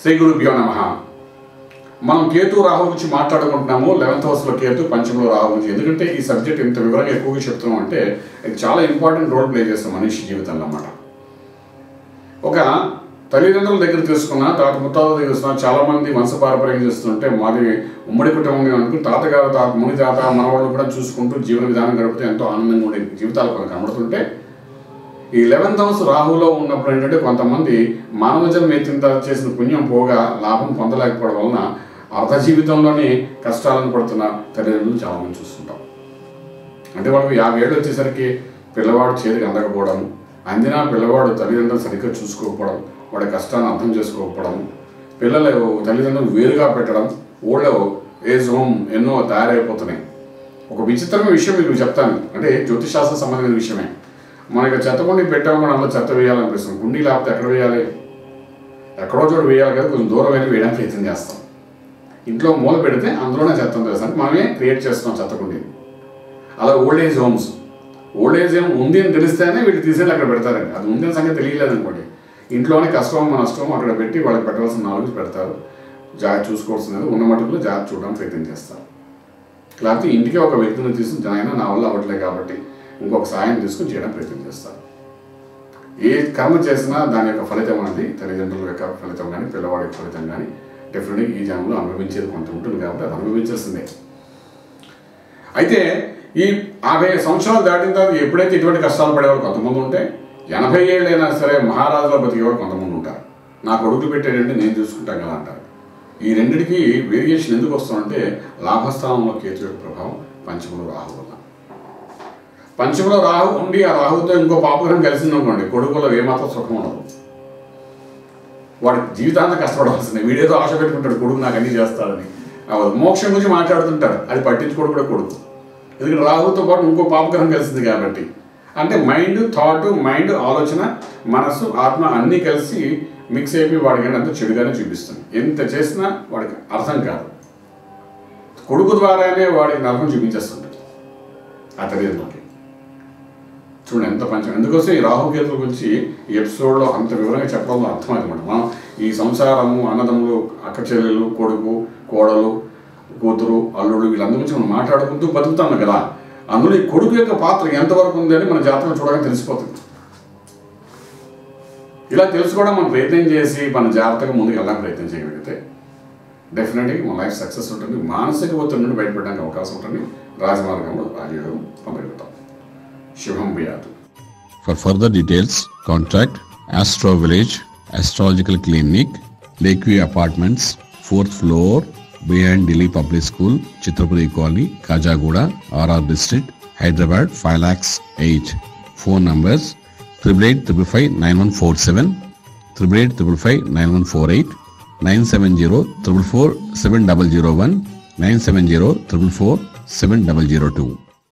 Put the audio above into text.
శ్రీ గురుభ్యో నమ. మనం కేతు రాహు గురించి మాట్లాడుకుంటున్నాము. లెవెన్త్ హౌస్లో కేతు పంచంలో రాహు గురించి. ఎందుకంటే ఈ సబ్జెక్ట్ ఇంత వివరంగా ఎక్కువగా చెప్తున్నాం అంటే ఇది చాలా ఇంపార్టెంట్ రోల్ ప్లే చేస్తాం మనిషి జీవితంలో అన్నమాట. ఒక తల్లిదండ్రుల దగ్గర తీసుకున్న తర్వాత ముత్తాత దగ్గర తీసుకున్న చాలా మంది వంశపారపర్యం చేస్తుంటే మాది ఉమ్మడి కుటుంబం అనుకుని తాతగారు తాత ముని తాత మనవాళ్ళు కూడా చూసుకుంటూ జీవన విధానం గడిపితే ఎంతో ఆనందంగా ఉండే జీవితాలు మనకు కనబడుతుంటే ఈ లెవెన్త్ హౌస్ రాహులో ఉన్నప్పుడు ఏంటంటే కొంతమంది మానవ జన్మ ఎత్తిన తర్వాత చేసిన పుణ్యం పోగా లాభం పొందలేకపోవడం వలన అర్ధ జీవితంలోనే కష్టాలను పడుతున్న తల్లిదండ్రులు చాలామంది చూస్తుంటాం. అంటే వాళ్ళకి యాభై ఏళ్ళు వచ్చేసరికి పిల్లవాడు చేతికి అందకపోవడం అందినా పిల్లవాడు తల్లిదండ్రులు సరిగ్గా చూసుకోకపోవడం వాడి కష్టాన్ని అర్థం చేసుకోకపోవడం పిల్లలు తల్లిదండ్రులు వేరుగా పెట్టడం ఊళ్ళో ఏజ్ హోమ్ ఎన్నో తయారైపోతున్నాయి. ఒక విచిత్రమైన విషయం మీకు చెప్తాను. అంటే జ్యోతిశాస్త్ర సంబంధమైన విషయమే. మనకి చెత్త కుండి పెట్టాము కూడా అందులో చెత్త వేయాలనిపిస్తుంది. కుండీ లేకపోతే ఎక్కడ వేయాలి? ఎక్కడో చోటు వేయాలి కదా కొంచెం దూరం వెళ్ళి వేయడానికి ప్రయత్నం చేస్తాం. ఇంట్లో మూల పెడితే అందులోనే చెత్త ఉంది అంటే మనమే క్రియేట్ చేస్తున్నాం చెత్త కుండీని. అలా old age homes old age home ఉంది అని తెలిస్తేనే వీళ్ళు తీసేది అక్కడ పెడతారండి. అది ఉంది అని సంగతి తెలియలేదు అనుకోండి. ఇంట్లోనే కష్టం నష్టం అక్కడ పెట్టి వాళ్ళకి పెట్టవలసిన నాలుగు పెడతారు. జాగ్రత్త చూసుకోవాల్సినది ఉన్న మటుకులో జాగ్రత్త చూడడానికి ప్రయత్నం చేస్తారు. లేకపోతే ఇంటికి ఒక వ్యక్తిని తీసుకుని ఆయన నా వల్ల అవ్వట్లేదు కాబట్టి ఇంకొక సాయం తీసుకుని చేయడం ప్రయత్నం చేస్తారు. ఏ కర్మ చేసినా దాని యొక్క ఫలితం అనేది తల్లిదండ్రుల యొక్క ఫలితం కానీ పిల్లవాడి యొక్క ఫలితం కానీ డెఫినెట్గా ఈ జన్మలో అనుభవించేది కొంత ఉంటుంది కాబట్టి అది అనుభవించాల్సిందే అయితే ఈ యాభై సంవత్సరాలు దాటిన తర్వాత ఎప్పుడైతే ఇటువంటి కష్టాలు పడేవాళ్ళు కొంతమంది ఉంటే ఎనభై ఏళ్ళైనా సరే మహారాజులో బతికేవాళ్ళు కొంతమంది ఉంటారు. నా కొడుకు పెట్టేటంటే నేను చూసుకుంటాను కదా అంటారు. ఈ రెండింటికి వేరియేషన్ ఎందుకు వస్తుందంటే లాభస్థానంలో కేతు యొక్క ప్రభావం పంచములో రాహు పంచంలో రాహు ఉండి ఆ రాహుతో ఇంకో పాపగ్రహం కలిసింది అనుకోండి కొడుకులో ఏమాత్రం సుఖం ఉండదు. వాడి జీవితాంతం కష్టపడవలసింది వీడేదో ఆశ పెట్టుకుంటాడు కొడుకు నాకు అన్ని చేస్తాడని. మోక్షం గురించి మాట్లాడుతుంటాడు. అది పట్టించుకోడు కూడా కొడుకు. ఎందుకంటే రాహుతో పాటు ఇంకో పాపగ్రహం కలిసింది కాబట్టి. అంటే మైండ్ థాట్ మైండ్ ఆలోచన మనసు ఆత్మ అన్నీ కలిసి మిక్స్ అయిపోయి వాడికి అంత చెడుగానే చూపిస్తుంది. ఎంత చేసినా వాడికి అర్థం కాదు. కొడుకు ద్వారానే వాడికి నరకం చూపించేస్తుంటుంది ఆ చూడండి ఎంత పంచం ఎందుకోసం ఈ రాహుకేతుల గురించి ఈ ఎపిసోడ్లో అంత వివరంగా చెప్పడంలో అర్థమవుతుంది మనం ఈ సంసారము అన్నదమ్ములు అక్క చెల్లెలు కొడుకు కోడలు కూతురు అల్లుడు వీళ్ళందరి గురించి మనం మాట్లాడుకుంటూ బతుకుతాం కదా. అందులో ఈ కొడుకు యొక్క పాత్ర ఎంతవరకు ఉంది అని మన జాతకం చూడగానే తెలిసిపోతుంది. ఇలా తెలుసుకోవడం మనం ప్రయత్నం చేసి మన జాగ్రత్తగా ముందుకు వెళ్ళడానికి ప్రయత్నం చేయగలిగితే డెఫినెట్గా మన లైఫ్ సక్సెస్ ఉంటుంది. మానసిక ఒత్తిడి నుండి బయటపడడానికి అవకాశం ఉంటుంది. రాజమార్గంలో రాజయోగం పొందగలుగుతాం. शुभम भूयात् for further details contact astro village astrological clinic lakeview apartments fourth floor B and Delhi public school Chitrapuri colony Khajaguda R district Hyderabad five lakhs eight phone numbers triple eight triple five nine one four seven triple eight triple five nine one four eight nine seven zero triple four seven double zero one nine seven zero triple four seven double zero two